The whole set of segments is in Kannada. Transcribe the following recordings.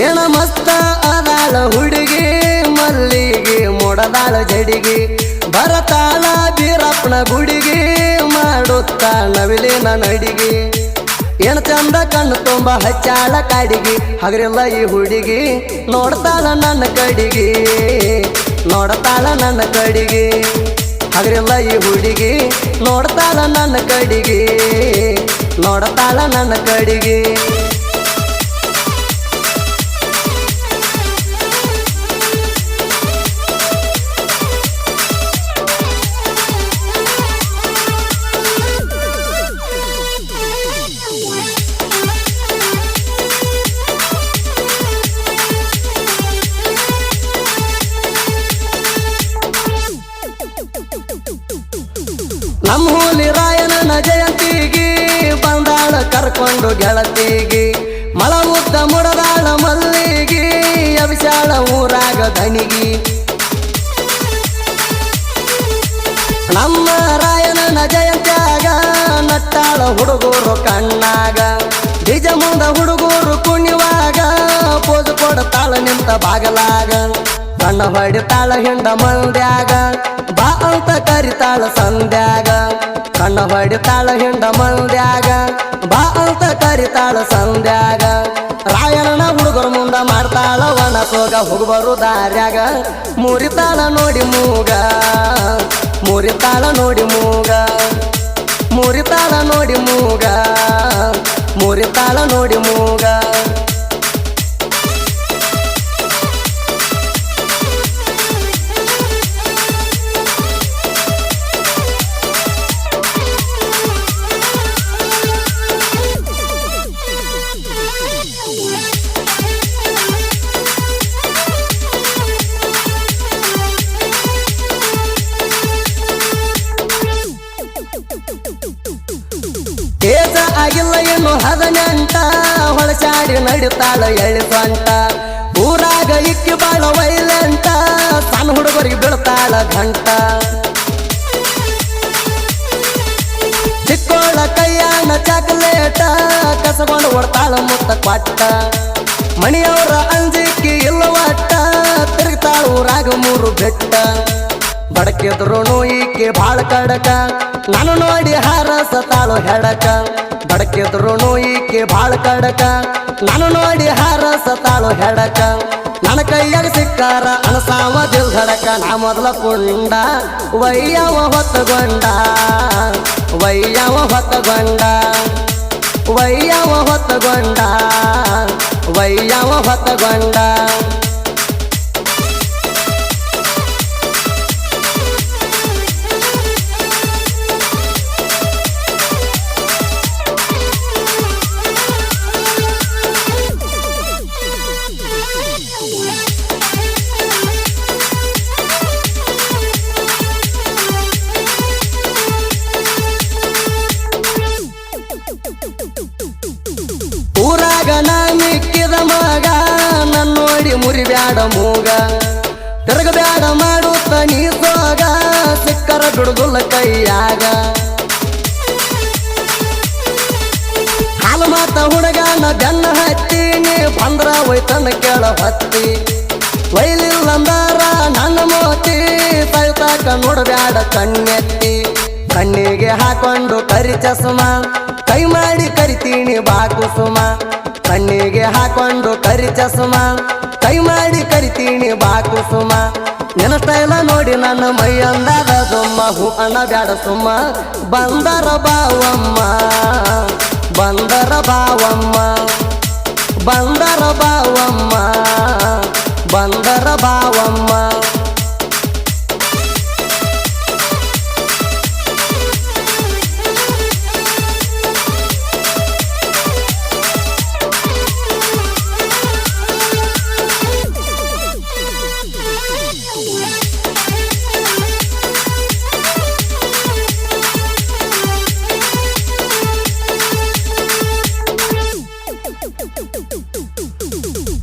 ಏನ ಮಸ್ತ ಅದಾಳ ಹುಡುಗಿ, ಮಲ್ಲಿಗೆ ಮೊಡದಾಳ ಜಡಿಗೆ. ಬರತಾಳ ಬೀರಪ್ಪನ ಗುಡಿಗೆ ಮಾಡುತ್ತ ನನ್ನ ಅಡುಗೆ ಏನ ಚಂದ ಕಣ್ಣು ತುಂಬ ಹಚ್ಚಾಳ ಕಾಡಿಗೆ. ಹಗರಿಲ್ಲ ಈ ಹುಡುಗಿ ನೋಡ್ತಾಳ ನನ್ನ ಕಡಿಗೆ. ನೋಡ್ತಾಳ ನನ್ನ ಕಡಿಗೆ. ಹಗರಿಲ್ಲ ಈ ಹುಡುಗಿ ನೋಡ್ತಾಳ ನನ್ನ ಕಡಿಗೆ. ನೋಡ್ತಾಳ ನನ್ನ ಕಡಿಗೆ. ನಮ್ಮ ಹೂಲಿ ರಾಯನನ ಜಯಂತಿಗೆ ಬಂದಾಳ ಕರ್ಕೊಂಡು ಗೆಳತಿಗೆ ಮಳ ಉದ್ದ ಮುಡದಾಳ ಮಲ್ಲಿಗೆ, ಅವಿಶಾಳ ಊರಾಗ ದನಿಗಿ ನಮ್ಮ ರಾಯನ ಜಯಂತ್ಯಾಗ ನಟ್ಟಾಳ ಹುಡುಗರು ಕಣ್ಣಾಗ ನಿಜ ಮುಂದ ಹುಡುಗರು ಕುಣಿವಾಗ, ಪೋಜು ಕೊಡತಾಳ ನಿಂತ ಬಾಗಲಾಗ ಕಣ್ಣ ಹೊಡಿತಾಳ ಹಿಂಡ ಮಂದ್ಯಾಗ ಬಾ ಅಂತ ಕರಿತಾಳ ಸಂಧ್ಯಾಗ ಕಣ್ಣ ಹೊಡಿತಾಳ ಹಿಂಡ ಮಂದ್ಯಾಗ, ಬಾ ಅಂತ ಕರಿತಾಳ ಸಂದ್ಯಾಗ. ರಾಯಣ್ಣ ಹುಡುಗರ ಮುಂದ ಮಾಡ್ತಾಳ ಒಣ ಸೋಗ, ಹುಡುಗರು ದಾರ್ಯಾಗ, ಮುರಿತಾಳ ನೋಡಿ ಮೂಗ. ಮುರಿತಾಳ ನೋಡಿ ಮೂಗ. ಮುರಿತಾಳ ನೋಡಿ ಮೂಗ. ಮುರಿತಾಳ ನೋಡಿ ಮೂಗ. ಆಗಿಲ್ಲ ಇನ್ನು ಹದನೆಂಟ ಹೊಳಸಾಡಿ ನಡಿತಾಳ ಎಳಿ ಸ್ವಂಟ ಊರಾಗ ಇಕ್ಕಿ ಬಾಳ ವೈಲೆಂಟ ಸಣ್ಣ ಹುಡುಗರಿಗೆ ಬೀಳ್ತಾಳ ಘಂಟ. ಚಿಕ್ಕೋಳ ಕೈಯಾನ ಚಾಕ್ಲೇಟ. ಕಸಗೊಂಡು ಹೊಡ್ತಾಳ ಮುತ್ತ ಕೊಟ್ಟ. ಮಣಿಯವರ ಅಂಜಿಕ್ಕಿ ಇಲ್ಲ ಒಟ್ಟ. ತಿರುಗ್ತಾಳ ಊರಾಗ ಮೂರು ಬೆಟ್ಟ. ಬಡಕಿದ್ರು ಈಕೆ ಬಾಳ ಕಡಕ ನಾನು ನೋಡಿ ಹಾರಸತಾಳು ಹೆಡಕ. ಬಡಕಿದ್ರು ಈಕೆ ಬಾಳ ಕಡಕ ನಾನು ನೋಡಿ ಹಾರಸತಾಳು ಹೆಡಕ ನನ್ನ ಕೈಯಾಗ ಸಿಕ್ಕಾರ ಅನಸಾವ ದಿಲ್ ಧಡಕ ನಾ ಮೊದಲ ಪುಂಡ ವಯ್ಯವ ಹೊತ್ತಗೊಂಡ ವಯ್ಯವ ಹೊತ್ತಗೊಂಡ ವಯ್ಯವ ಹೊತ್ತಗೊಂಡ ವಯ್ಯವ ಹೊತ್ತಗೊಂಡ. ಊರಾಗ ನಾ ಮಿಕ್ಕಿದ ಮಗ ನನ್ನ ನೋಡಿ ಮುರಿಬ್ಯಾಡ ಮೂಗ. ತಿರುಗಬ್ಯಾಡ ಮಾಡುತ್ತ ನೀ ಸೋಗ, ಸಿಕ್ಕರ ಬಿಡುಗುಲ್ಲ ಕೈಯಾಗ. ಹಾಲು ಮಾತ ಹುಡುಗನ ಬೆನ್ನ ಹತ್ತಿ ನೀ ಬಂದ್ರ ಒಯ್ತನ ಕೇಳ ಹತ್ತಿ. ಒಯ್ಲಿಲ್ಲ ಅಂದಾರ ನನ್ನ ಮೋತಿ, ಸೈತಾಕ ನೋಡಬ್ಯಾಡ ಕಣ್ಣೆತ್ತಿ. ಕಣ್ಣಿಗೆ ಹಾಕೊಂಡು ಕರಿ ಚಸುಮ, ಕೈ ಮಾಡಿ ಕರಿತೀನಿ ಬಾಕು ಸುಮ ಕಣ್ಣಿಗೆ ಹಾಕೊಂಡು ಕರಿ ಚಸ್ಮ. ಕೈ ಮಾಡಿ ಕರಿತೀನಿ ಬಾಕು ಸುಮ ನಿನ್ನ ಸ್ಟೈಲ ನೋಡಿ ನನ್ನ ಮೈ ಅಂದಾದ ಸುಮ್ಮ. ಹೂ ಅಣ್ಣ ಬ್ಯಾಡ ಸುಮ್ಮ. ಬಂದರ ಬಾವಮ್ಮ. ಬಂದರ ಬಾವಮ್ಮ. ಬಂದರ ಬಾವಮ್ಮ. ಬಂದರ ಬಾವಮ್ಮ.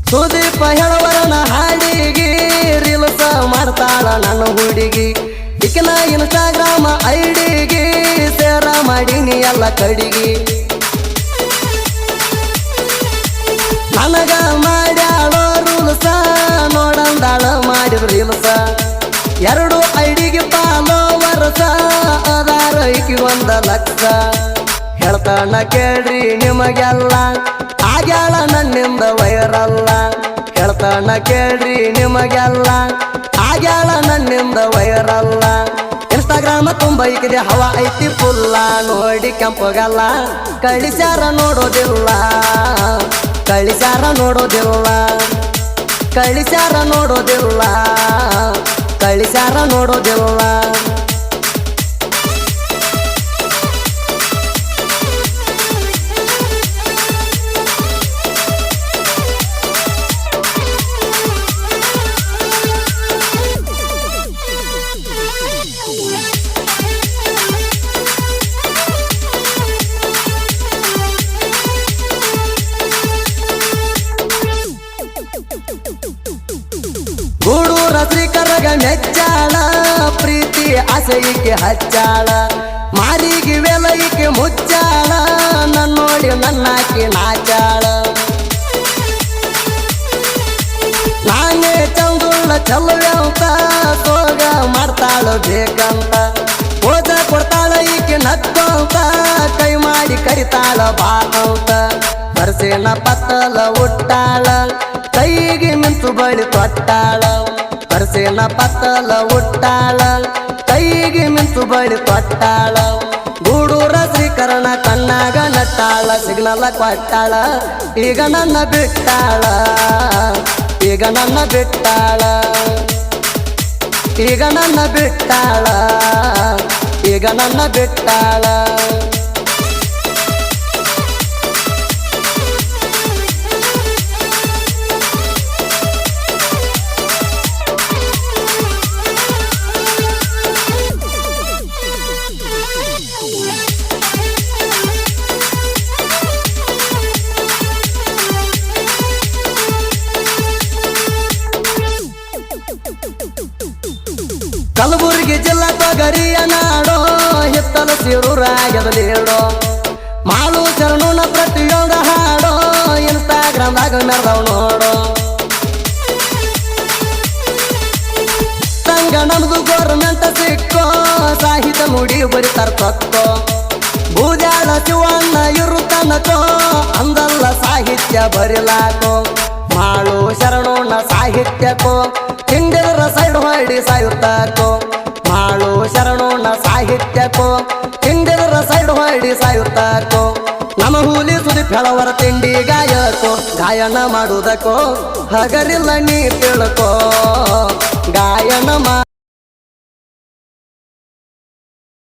ಸುದೀಪ ಹೆಳವರನ ಹಾಡಿಗೆ ರೀಲ್ಸ ಮಾಡ್ತಾಳ ನನ್ನ ಹುಡುಗಿ. ಇಕನ ಇನ್ಸ್ಟಾಗ್ರಾಮ ಐಡಿಗೆ ಸೇರ ಮಾಡೀನಿ ಎಲ್ಲ ಕಡಿಗೆ. ನನಗ ಮಾಡ್ಯಾಳೋ ರೂಲ್ಸ ನೋಡಂದಾಳ ಮಾಡಿದ ರೀಲ್ಸ ಎರಡು ಐಡಿಗೆ ಪಾಲೋ ವರಸ ಅದಾರ ಇಕ್ಕಿ ಒಂದ ಲಕ್ಷ. ಹೇಳ್ತಾಳ ಕೇಳ್ರಿ ನಿಮಗೆಲ್ಲ. ಆಗ್ಯಾಳ ನನ್ನಿಂದ ವೈರಲ್ಲ. ಹೇಳ್ತಾನ ಕೇಳ್ರಿ ನಿಮಗೆಲ್ಲ. ಆಗ್ಯಾಳ ನನ್ನಿಂದ ವೈರಲ್ಲ. ಇನ್ಸ್ಟಾಗ್ರಾಮ ತುಂಬ ಈಗಿದೆ ಹವ ಐತಿ ಫುಲ್ಲ ನೋಡಿ ಕೆಂಪಗಲ್ಲ. ಕಳಿಸಾರ ನೋಡೋದಿಲ್ಲ. ಕಳಿಸಾರ ನೋಡೋದಿಲ್ಲ. ಕಳಿಸಾರ ನೋಡೋದಿಲ್ಲ. ಕಳಿಸಾರ ನೋಡೋದಿಲ್ಲ. ಗೂಡೂರ ಶ್ರೀಕರಗ ಮೆಚ್ಚಾಳ ಪ್ರೀತಿ ಆಸೆಯಿಕೆ ಹಚ್ಚಾಳ, ಮಾರಿಗೆ ವೆಲಯಿಕೆ ಮುಚ್ಚಾಳ ನನ್ನೋಡಿ ನನ್ನಾಕಿ ನಾಚಾಳ. ನಾನೇ ಚಂದುಳ್ಳ ಚಲುವೆ ಅಂತ ಸೋಗ ಮಾಡ್ತಾಳ ಬೇಕಂತ. ಓದ ಕೊಡ್ತಾಳ ಈಕೆ ನಕ್ಕಂತ ಕೈ ಮಾಡಿ ಕರಿತಾಳ ಬಾ ಅಂತ. ಪರಸೇನ ಪತ್ತಲ ಉಟ್ಟಾಳ, ಕೈಗೆ ಮಿಂಚು ಬಳಿ ತೊಟ್ಟಾಳ. ಪರಸೇನ ಪತ್ತಲ ಉಟ್ಟಾಳ, ಕೈಗೆ ಮಿಂಚು ಬಳಿ ಪಟ್ಟಾಳ ಗೂಡೂರ ಶ್ರೀಕರಣ ಕಣ್ಣಾಗ ನಟ್ಟಾಳ, ಸಿಗ್ನಲ ಕೊಟ್ಟಾಳ. ಈಗ ನನ್ನ ಬಿಟ್ಟಾಳ, ಈಗ ನನ್ನ ಬಿಟ್ಟಾಳ. ಈಗ ನನ್ನ ಬಿಟ್ಟಾಳ, ಈಗ ನನ್ನ ಬಿಟ್ಟಾಳ. ಹಿತ್ತಲ ಮಾಲು ಚರಣುನ ಪ್ರತಿಯೊಂದ ಹಾಡೋ ಇನ್ಸ್ಟಾಗ್ರಾಮ್ದಾಗ ನರ್ದವ್ ನೋಡೋ. ಸಂಗ ನಮ್ದು ಗೌರ್ಮೆಂಟ್ ಸಿಕ್ಕೋ, ಸಾಹಿತ್ಯ ಮುಡಿ ಬರಿತಾರ ತಕ್ಕೋ ಭೂಜಾಳ ಶಿವಣ್ಣ ಇರು ತನಕೋ, ಅಂದಲ್ಲ ಸಾಹಿತ್ಯ ಬರಿಲಾಕೋ. ಮಾಳು ಶರಣೋಣ ಸಾಹಿತ್ಯಕ್ಕೋ ಹಿಂಡಿದ್ರ ಸೈಡ್ ಹೊಡಿ ಸಾಯುತ್ತಾಕೋ. ಶರಣೋಣ ಸಾಹಿತ್ಯಕೋ ಸಾಹಿತ್ಯಕ್ಕೋ ತಿಂಡಿದ್ರ ಸೈಡ್ ಹೊರಡಿ ಸಾಯುತ್ತಾಕೋ. ನಮ್ಮ ಹೂಲಿ ಸುದಿ ಹೆಳವರ ತಿಂಡಿ ಗಾಯಕೋ, ಗಾಯನ ಮಾಡುವುದಕ್ಕೋ ಹಗರಿಲ್ಲ ನೀ ತಿಳ್ಕೋ ಗಾಯನ ಮಾ